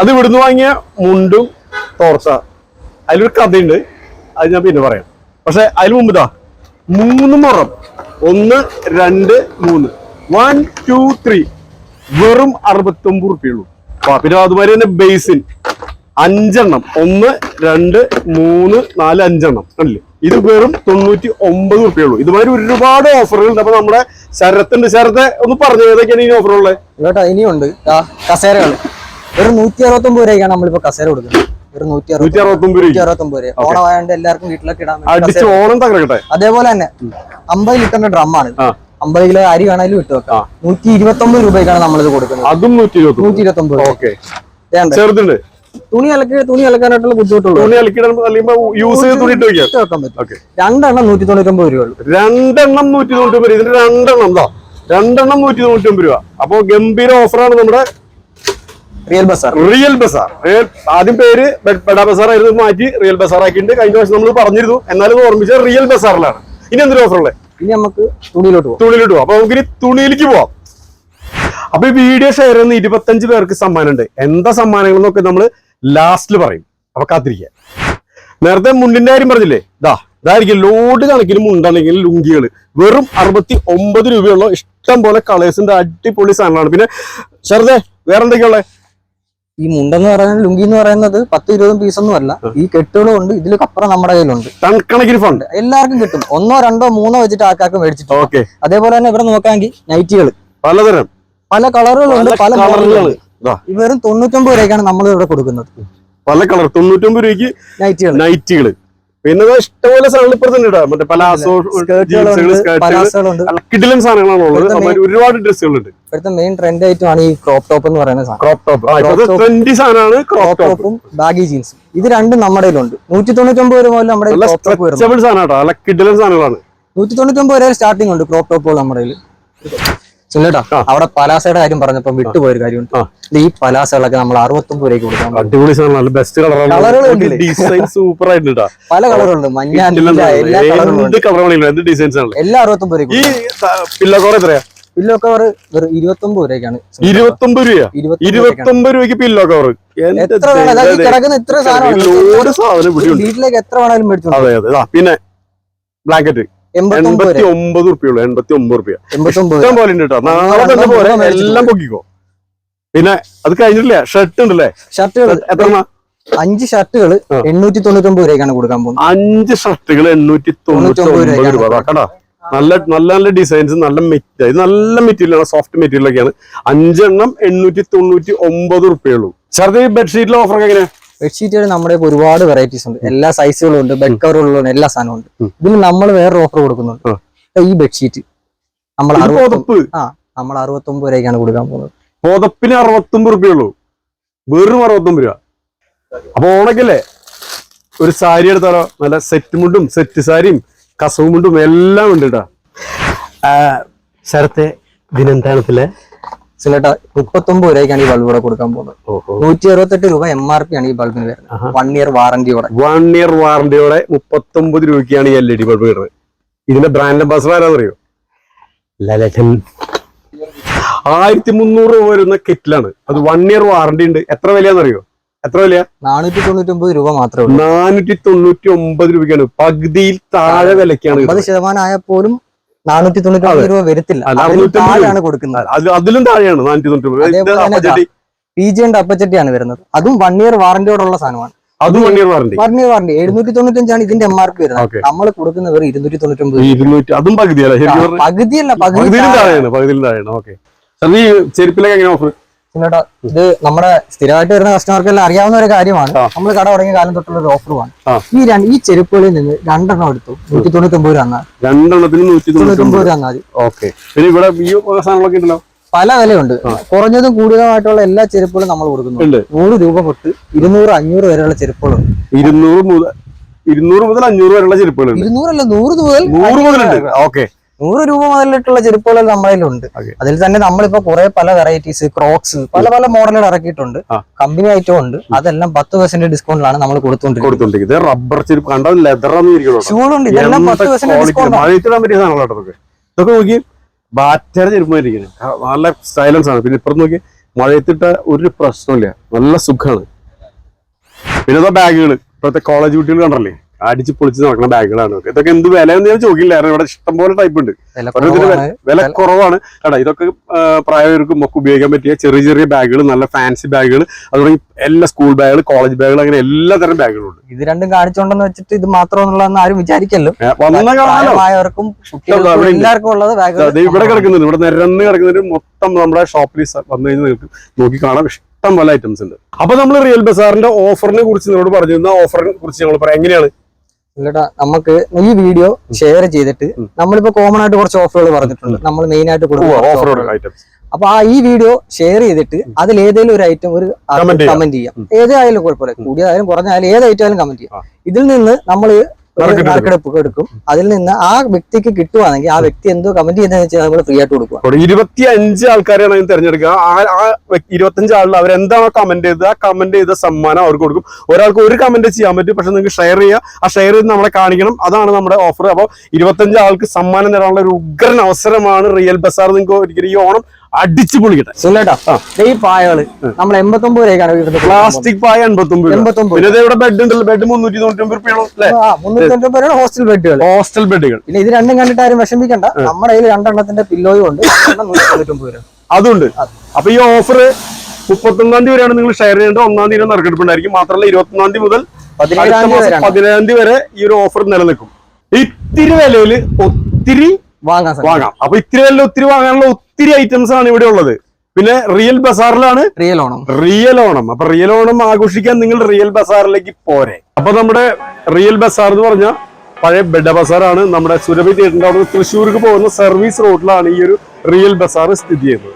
അത് ഇവിടുന്ന് വാങ്ങിയ മുണ്ടും തോർച്ച. അതിലൊരു കഥയുണ്ട്. അത് ഞാൻ പിന്നെ പറയാം. പക്ഷെ അതിന് മുമ്പ് ഇതാ മൂന്ന് മുറം. ഒന്ന് രണ്ട് മൂന്ന്. വൺ ടു ത്രീ വെറും അറുപത്തൊമ്പത് റുപ്യുള്ളൂ പിന്നെ അതുമാതിരി തന്നെ ബേസിൻ അഞ്ചെണ്ണം. ഒന്ന് രണ്ട് മൂന്ന് നാല് അഞ്ചെണ്ണം. കണ്ടില്ലേ? ഇത് വെറും തൊണ്ണൂറ്റി ഒമ്പത് റുപ്യുള്ളൂ ഇതുമാതിരി ഒരുപാട് ഓഫറുകൾ ഉണ്ട്. അപ്പൊ നമ്മുടെ ശരത്തിന്റെ ശരത്തെ ഒന്ന് പറഞ്ഞു ഏതൊക്കെയാണ് ഈ ഓഫറുള്ളത് കേട്ടോ ഇനിയുണ്ട്. കസേരകൾ ഒരു നൂറ്റി അറുപത്തൊമ്പത് രൂപയ്ക്കാണ് നമ്മളിപ്പോ കസേര കൊടുക്കുന്നത്. ഒരു നൂറ്റി നൂറ്റി അറുപത്തൊമ്പത് നൂറ്റി രൂപ. അറുപത്തൊമ്പത് രൂപ ഓണമായോണ്ട് എല്ലാവർക്കും വീട്ടിലൊക്കെ ഇടാൻ വേണ്ടി അടിച്ച് തകർക്കട്ടെ? അതേപോലെ തന്നെ അമ്പത് ലിറ്ററിന്റെ ഡ്രം ആണ്. അമ്പത് കിലോ അരി വേണമെങ്കിലും ഇട്ട് വെക്കാം. നൂറ്റി ഇരുപത്തി ഒമ്പത് രൂപയ്ക്കാണ് നമ്മളിത് കൊടുക്കുന്നത്. അതും നൂറ്റി ഇരുപത്തി ഒമ്പത് ചെറുതുണ്ട്. തുണി അലക്കി തുണി അലക്കാനായിട്ടുള്ള ബുദ്ധിമുട്ടുള്ളൂ. തുണി അല്ലെങ്കിൽ യൂസ് ചെയ്ത് തുണി ഇട്ട് വെക്കാം ഇട്ട് വെക്കാൻ പറ്റും. രണ്ടെണ്ണം നൂറ്റി തൊണ്ണൂറ്റി ഒമ്പത് രൂപ രണ്ടെണ്ണം നൂറ്റി തൊണ്ണൂറ്റി ഒമ്പത് ഇതിന്റെ രണ്ടെണ്ണം എന്താ രണ്ടെണ്ണം നൂറ്റി തൊണ്ണൂറ്റി ഒമ്പത് രൂപ. അപ്പൊ ഗംഭീര ഓഫറാണ് നമ്മുടെ real bazaar real bazaar real ആദ്യം പേര് ബഡാ ബസാർ ആയിരുന്നു മാറ്റി റിയൽ ബസാർ ആക്കിയിട്ട് കഴിഞ്ഞ വർഷം നമ്മൾ പറഞ്ഞിരുന്നു. എന്നാലും ഓർമ്മിച്ച റിയൽ ബസാറിലാണ് ഇനി എന്തൊരു ഓഫർ ഉള്ളത് ഇനി നമുക്ക് തുണിയിലോട്ട് പോകാം തുണിയിലോട്ട് പോകാം അപ്പൊ നമുക്ക് ഇനി തുണിയിലേക്ക് പോവാം. അപ്പൊ ഈ വീഡിയോ ഷെയർ ചെയ്യുന്ന ഇരുപത്തഞ്ച് പേർക്ക് സമ്മാനം ഉണ്ട് എന്താ സമ്മാനങ്ങൾ എന്നൊക്കെ നമ്മൾ ലാസ്റ്റിൽ പറയും. അപ്പൊ കാത്തിരിക്കുക നേരത്തെ മുണ്ടിന്റെ കാര്യം പറഞ്ഞില്ലേ? ഇതാ ഇതായിരിക്കും ലോഡ് കണക്കിന് മുണ്ടാണെങ്കിൽ ലുങ്കികൾ വെറും അറുപത്തി ഒമ്പത് രൂപയുള്ള. ഇഷ്ടം പോലെ കളേഴ്സിന്റെ അടിപൊളി സാധനങ്ങളാണ്. പിന്നെ ചെറുതെ വേറെ എന്തൊക്കെയുള്ള ഈ മുണ്ടെന്ന് പറയുന്നത് ലുങ്കി എന്ന് പറയുന്നത് പത്ത് ഇരുപതും പീസൊന്നും അല്ല. ഈ കെട്ടുകളും ഉണ്ട്. ഇതിലൊക്കെ അപ്പുറം നമ്മുടെ കയ്യിലുണ്ട്. തണക്കണക്കിന് കണക്കിന് ഫണ്ട് എല്ലാവർക്കും കിട്ടും. ഒന്നോ രണ്ടോ മൂന്നോ വെച്ചിട്ട് ആൾക്കാർക്ക് മേടിച്ചിട്ട് ഓക്കെ. അതേപോലെ തന്നെ ഇവിടെ നോക്കാമെങ്കിൽ നൈറ്റികൾ പലതരം. പല കളറുകളുണ്ട് പല കളറുകൾ വെറും തൊണ്ണൂറ്റൊമ്പത് രൂപയ്ക്കാണ് നമ്മൾ ഇവിടെ കൊടുക്കുന്നത്. പല കളർ തൊണ്ണൂറ്റൊമ്പത് രൂപയ്ക്ക് നൈറ്റികൾ നൈറ്റികൾ പിന്നെ ഇഷ്ടപോലെ സാധനങ്ങൾ ഇപ്പുറത്തുണ്ട് കേട്ടോ മറ്റേ പലാസോ സാധനങ്ങളാണ് ഉള്ളത്. ഒരുപാട് ഡ്രസ്സുകളുണ്ട്. മെയിൻ ട്രെൻഡ് ഈ ക്രോപ്പ് ടോപ്പ് എന്ന് പറയുന്ന ക്രോപ്പ് ടോപ്പ് ട്രെൻഡി സാധനമാണ് ക്രോപ്പ് ടോപ്പും ബാഗി ജീൻസും ഇത് രണ്ടും നമ്മുടെ നൂറ്റി തൊണ്ണൂറ്റൊമ്പത് രൂപ മുതൽ നമ്മുടെ സാധനം സാധനങ്ങളാണ്. നൂറ്റി തൊണ്ണൂറ്റൊമ്പത് വരെ സ്റ്റാർട്ടിംഗ് ഉണ്ട് ക്രോപ്പ് ടോപ്പുകൾ നമ്മുടെ ആ. അവിടെ പലാസയുടെ കാര്യം പറഞ്ഞപ്പോ വിട്ടുപോയൊരു കാര്യമുണ്ട്. ഇത് ഈ പലാസകളൊക്കെ നമ്മൾ അറുപത്തൊമ്പത് രൂപയ്ക്ക് കൊടുക്കാൻ പറ്റും. അടിപൊളി സാധനം നല്ല ബെസ്റ്റ് Colour കളറാണ് കൾ കണ്ടില്ലേ? ഡിസൈൻ സൂപ്പർ ആയിട്ട് കേട്ടോ പല കളറുകളുണ്ട് മഞ്ഞ എല്ലാ ഡിസൈൻസ് ആണ് എല്ലാ അറുപത്തൊമ്പത് ഈ എത്രയാ? പില്ലോ കവർ വെറും ഇരുപത്തൊമ്പത് രൂപയ്ക്കാണ്. ഇരുപത്തൊമ്പത് രൂപ ഇരുപത്തൊമ്പത് രൂപയ്ക്ക് പില്ലോ കവർ എത്ര കിടക്കുന്ന ഇത്ര സാധനം വീട്ടിലേക്ക് എത്ര വേണമെങ്കിലും മേടിച്ചു പിന്നെ ബ്ലാങ്കറ്റ് എൺപത്തി വരെ. ഒമ്പത് റുപ്യുള്ളൂ എൺപത്തി ഒമ്പത് റുപ്യ എൺപത്തൊമ്പത് ഇഷ്ടം പോലെ ഉണ്ട് കേട്ടോ നാളെ തന്നെ പോലെ എല്ലാം പൊക്കിക്കോ. പിന്നെ അത് കഴിഞ്ഞിട്ടില്ല? ഷർട്ട് ഉണ്ടല്ലേ? ഷർട്ടുകൾ എത്ര അഞ്ച് ഷർട്ടുകൾ. എണ്ണൂറ്റി തൊണ്ണൂറ്റൊമ്പത് രൂപയ്ക്കാണ് കൊടുക്കാൻ പോകുന്നത്. അഞ്ച് ഷർട്ടുകൾ എണ്ണൂറ്റി തൊണ്ണൂറ്റി ഒമ്പത് രൂപ. കേട്ടോ നല്ല നല്ല നല്ല ഡിസൈൻസ് നല്ല മെറ്റീരിയൽ ഇത് നല്ല മെറ്റീരിയൽ ആണ്. സോഫ്റ്റ് മെറ്റീരിയൽ ഒക്കെയാണ്. അഞ്ചെണ്ണം എണ്ണൂറ്റി തൊണ്ണൂറ്റി ഒമ്പത് റുപ്യുള്ളൂ സാർ ബെഡ്ഷീറ്റിലെ ഓഫർ എങ്ങനെ ബെഡ്ഷീറ്റുകൾ നമ്മുടെ ഒരുപാട് വെറൈറ്റീസ് ഉണ്ട്. എല്ലാ സൈസുകളും ഉണ്ട്. ബെഡ് കവറുകളും എല്ലാ സാധനവും ഉണ്ട്. ഇതിന് നമ്മൾ വേറൊരു ഓഫർ കൊടുക്കുന്നുണ്ട്. ഈ ബെഡ്ഷീറ്റ് നമ്മൾ ഇത് അറുപത്തി പുതപ്പ്. ആ നമ്മൾ അറുപത്തൊമ്പത് രൂപയ്ക്കാണ് കൊടുക്കാൻ പോകുന്നത്. പുതപ്പിന് അറുപത്തൊമ്പത് റുപ്യുള്ളൂ വെറും അറുപത്തൊമ്പത് രൂപ. അപ്പൊ ഓണക്കല്ലേ ഒരു സാരി എടുത്താലോ? നല്ല സെറ്റ് മുണ്ടും സെറ്റ് സാരിയും കസവ് മുണ്ടും എല്ലാം ഉണ്ട് കേട്ടോ. ശരത്തെ ദിനന്താനത്തിലെ സിലേട്ടാ മുപ്പത്തൊമ്പത് രൂപയ്ക്കാണ് ഈ ബൾബ് ഇവിടെ കൊടുക്കാൻ പോകുന്നത്. നൂറ്റി അറുപത്തെട്ട് രൂപ എം ആർ പി ആണ് ഈ ബൾബിന് വരുന്നത്. വൺ ഇയർ വാറന്റിയോടെ വൺ ഇയർ വാറന്റിയോടെ മുപ്പത്തൊമ്പത് രൂപയ്ക്കാണ് ഈ എൽ ഇ ഡി ബൾബ് വരുന്നത് ഇതിന്റെ ബ്രാൻഡ് അംബാസഡർ ആരാന്നറിയോ? ലലജൻ ആയിരത്തി മുന്നൂറ് രൂപ വരുന്ന കിറ്റിലാണ്. അത് വൺ ഇയർ വാറന്റി ഉണ്ട്. എത്ര വിലയാണെന്നറിയോ എത്ര വില നാനൂറ്റി തൊണ്ണൂറ്റി ഒമ്പത് രൂപ മാത്രമേ ഉള്ളൂ. നാനൂറ്റി തൊണ്ണൂറ്റി ഒമ്പത് രൂപയ്ക്കാണ്. പകുതിയിൽ താഴെ വിലക്കാണ് അമ്പത് ശതമാനം ആയാൽ പോലും നാനൂറ്റി രൂപ വരത്തില്ല. കൊടുക്കുന്നത്. അതിലും താഴെയാണ് നാനൂറ്റി തൊണ്ണൂറ്റി പി ജി ഉണ്ട് അപ്പച്ചട്ടിയാണ് വരുന്നത്. അതും വൺ ഇയർ വാറന്റിയോടുള്ള സാധനമാണ്. അതും one year warranty one year warranty എഴുന്നൂറ്റി തൊണ്ണൂറ്റഞ്ചാണ് ഇതിന്റെ എം ആർ പി വരുന്നത്. നമ്മൾ കൊടുക്കുന്ന വെറും ഇരുന്നൂറ്റി ഇരുന്നൂറ്റി അതും പകുതിയല്ല? പകുതിയല്ല പകുതി പകുതിയിലും താഴെയാണ് പകുതിയിലും താഴെയാണ്. ഓക്കെ ചെരുപ്പിലൊക്കെ എങ്ങനെ ഓഫർ പിന്നെടാ, ഇത് നമ്മുടെ സ്ഥിരമായിട്ട് വരുന്ന കസ്റ്റമർക്കെല്ലാം അറിയാവുന്ന ഒരു കാര്യമാണ്. നമ്മൾ കട തുടങ്ങിയ കാലം തൊട്ടുള്ള ഒരു ഓഫറുമാണ്. ഈ രണ്ട് ഈ ചെരുപ്പുകളിൽ നിന്ന് രണ്ടെണ്ണം എടുത്തു. നൂറ്റി തൊണ്ണൂറ്റൊമ്പത് രൂപ തന്നാൽ. രണ്ടെണ്ണത്തിന് നൂറ്റി തൊണ്ണൂറ്റി ഒമ്പത് രൂപ മതി. ഓക്കെ. പിന്നെ ഇവിടെ ഈ സാധനങ്ങളൊക്കെ ഉണ്ടല്ലോ? പല വിലയുണ്ട്. കുറഞ്ഞതും കൂടുതലുമായിട്ടുള്ള എല്ലാ ചെരുപ്പുകളും നമ്മൾ കൊടുക്കുന്നു. നൂറ് രൂപ തൊട്ട് ഇരുന്നൂറ് അഞ്ഞൂറ് വരെയുള്ള ചെരുപ്പുകളുണ്ട് ഇരുന്നൂറ് മുതൽ ഇരുന്നൂറ് മുതൽ അഞ്ഞൂറ് വരെയുള്ള ചെരുപ്പുകളുണ്ട്. ഇരുന്നൂറല്ല നൂറ് മുതൽ നൂറ് മുതലുണ്ട്. ഓക്കെ. നൂറ് രൂപ മുതലിട്ടുള്ള ചെരുപ്പുകൾ നമ്മളിലുണ്ട്. അതിൽ തന്നെ നമ്മളിപ്പോ കുറെ പല വെറൈറ്റീസ് ക്രോക്സ് പല പല മോഡലുകൾ ഇറക്കിയിട്ടുണ്ട്. കമ്പനി ഐറ്റം ഉണ്ട്. അതെല്ലാം പത്ത് പെർസെന്റ് ഡിസ്കൗണ്ടിലാണ് നമ്മൾ കൊടുത്തുകൊണ്ടിരിക്കുന്നത് റബ്ബർ ചെരുപ്പ്. കണ്ടത് ഇരിക്കണോ ഷൂളുണ്ട് ഇതെല്ലാം പത്ത് പെർസെന്റ് ഡിസ്കൗണ്ട് ഇതൊക്കെ. നോക്കി. ബാറ്റയുടെ ചെരുപ്പ് ഇരിക്കുന്നത് നല്ല സൈലൻസ് ആണ് പിന്നെ ഇപ്പുറത്ത് നോക്കി. മഴയത്തിട്ട ഒരു പ്രശ്നമില്ല നല്ല സുഖമാണ് പിന്നെ ബാഗുകൾ ഇപ്പോഴത്തെ കോളേജ് കുട്ടികൾ കണ്ടല്ലേ? അടിച്ച് പൊളിച്ച് നടക്കുന്ന ബാഗുകളാണ്. ഇതൊക്കെ. എന്ത് വില എന്ന് ഞാൻ ചോദിക്കില്ല. കാരണം ഇവിടെ ഇഷ്ടംപോലെ ടൈപ്പ് ഉണ്ട്. വില കുറവാണ്. കേട്ടോ ഇതൊക്കെ പ്രായവർക്കും ഒക്കെ ഉപയോഗിക്കാൻ പറ്റിയ ചെറിയ ചെറിയ ബാഗുകൾ നല്ല ഫാൻസി ബാഗുകൾ അതുപോലെ എല്ലാ സ്കൂൾ ബാഗുകൾ കോളേജ് ബാഗുകൾ അങ്ങനെ എല്ലാ തരം ബാഗുകളും ഉണ്ട്. ഇത് രണ്ടും കാണിച്ചോണ്ടെന്ന് വെച്ചിട്ട് ഇത് മാത്രം എന്നുള്ളതെന്ന് ആരും വിചാരിക്കല്ലോ. ഉണ്ട്. എല്ലാവർക്കും ഉള്ളത് ബാഗുകൾ ഇവിടെ കിടക്കുന്നുണ്ട്. ഇവിടെ നിരന്ന് കിടക്കുന്നതിന് മൊത്തം നമ്മുടെ ഷോപ്പിൽ വന്നു കഴിഞ്ഞാൽ നിങ്ങൾക്ക് നോക്കി കാണാം. ഇഷ്ടം പോലെ ഐറ്റംസ് ഉണ്ട്. അപ്പൊ നമ്മൾ റിയൽ ബസാറിന്റെ ഓഫറിനെ കുറിച്ച് നിങ്ങളോട് പറഞ്ഞിരുന്ന. ഓഫറിനെ കുറിച്ച് ഞങ്ങൾ പറയാം. എങ്ങനെയാണ്? ഇല്ലടാ നമുക്ക് ഈ വീഡിയോ ഷെയർ ചെയ്തിട്ട് നമ്മളിപ്പോ കോമൺ ആയിട്ട് കുറച്ച് ഓഫറുകൾ പറഞ്ഞിട്ടുണ്ട്. നമ്മൾ മെയിൻ ആയിട്ട് ഐറ്റംസ് അപ്പൊ ആ ഈ വീഡിയോ ഷെയർ ചെയ്തിട്ട് അതിൽ ഏതെങ്കിലും ഒരു ഐറ്റം ഒരു. കമന്റ് ചെയ്യാം. ഏതായാലും കുഴപ്പമില്ല. കൂടിയതായാലും കുറഞ്ഞായാലും ഏത് ഐറ്റം ആയാലും കമന്റ് ചെയ്യാം. ഇതിൽ നിന്ന് നമ്മൾ നറുക്കെടുപ്പ് എടുക്കും. അതിൽ നിന്ന് ആ വ്യക്തിക്ക് കിട്ടുവാണെങ്കിൽ ആ വ്യക്തി എന്തോ കമന്റ് ചെയ്യുന്നതെന്ന് വെച്ചാൽ നമ്മൾ ഫ്രീ ആയിട്ട് കൊടുക്കുക. ഇരുപത്തി അഞ്ച് ആൾക്കാരെയാണ് അതിന് തിരഞ്ഞെടുക്കുക. ആ ഇരുപത്തഞ്ച് ആളിൽ അവരെന്താണോ കമന്റ് ചെയ്തത് ആ കമന്റ് ചെയ്ത സമ്മാനം അവർക്ക് കൊടുക്കും. ഒരാൾക്ക് ഒരു കമന്റ് ചെയ്യാൻ പറ്റും പക്ഷെ നിങ്ങൾക്ക് ഷെയർ ചെയ്യുക. ആ ഷെയർ ചെയ്ത് നമ്മളെ കാണിക്കണം. അതാണ് നമ്മുടെ ഓഫർ അപ്പോൾ ഇരുപത്തഞ്ച് ആൾക്ക് സമ്മാനം തരാനുള്ള ഒരു ഉഗ്രൻ അവസരമാണ് റിയൽ ബസാർ. നിങ്ങൾക്ക് ഒരിക്കലും ഈ ഓണം അടിച്ചു പൊളിക്കട്ടെ. ഈ പായകൾ നമ്മൾ എൺപത്തൊമ്പത് രൂപയ്ക്കാണ് പ്ലാസ്റ്റിക് പായ എൺപത്തൊമ്പത് രൂപ. എൺപത്തൊമ്പത് പിന്നെ ഇവിടെ ബെഡ് ഉണ്ടല്ലോ ബെഡ് മുന്നൂറ്റി തൊണ്ണൂറ്റി ഒമ്പത് ഹോസ്റ്റൽ ബെഡുകൾ ഹോസ്റ്റൽ ബെഡുകൾ പിന്നെ ഇത് രണ്ടും കണ്ടിട്ട് ആരും വിഷമിക്കണ്ട. നമ്മുടെ കയ്യിൽ രണ്ടെണ്ണത്തിന്റെ പില്ലോയും ഉണ്ട്. തൊണ്ണൂറ്റൊമ്പത് രൂപ. അതുണ്ട്. അപ്പൊ ഈ ഓഫർ മുപ്പത്തൊന്നാം തീയതി വരെയാണ് നിങ്ങൾ ഷെയർ ചെയ്യേണ്ടത്. ഒന്നാം തീയതി നറുക്കെടുപ്പുണ്ടായിരിക്കും. മാത്രമല്ല ഇരുപത്തൊന്നാം തീയതി മുതൽ പതിനേഴാം തീയതി വരെ ഈ ഒരു ഓഫർ നിലനിൽക്കും. ഇത്തിരി വിലയിൽ ഒത്തിരി വാങ്ങാം. അപ്പൊ ഇത്തിരി വിലയിൽ ഒത്തിരി വാങ്ങാനുള്ള ഒത്തിരി ഐറ്റംസ് ആണ് ഇവിടെ ഉള്ളത്. പിന്നെ റിയൽ ബസാറിലാണ് റിയൽ ഓണം. റിയൽ ഓണം. അപ്പൊ റിയൽ ഓണം ആഘോഷിക്കാൻ നിങ്ങൾ റിയൽ ബസാറിലേക്ക് പോരെ. അപ്പൊ നമ്മുടെ റിയൽ ബസാർ എന്ന് പറഞ്ഞാൽ പഴയ ബെഡ ബസാറാണ് നമ്മുടെ സുരഭി തിയേറ്ററിന്റെ അവിടെ തൃശ്ശൂർക്ക് പോകുന്ന സർവീസ് റോഡിലാണ് ഈ ഒരു റിയൽ ബസാർ സ്ഥിതി ചെയ്യുന്നത്.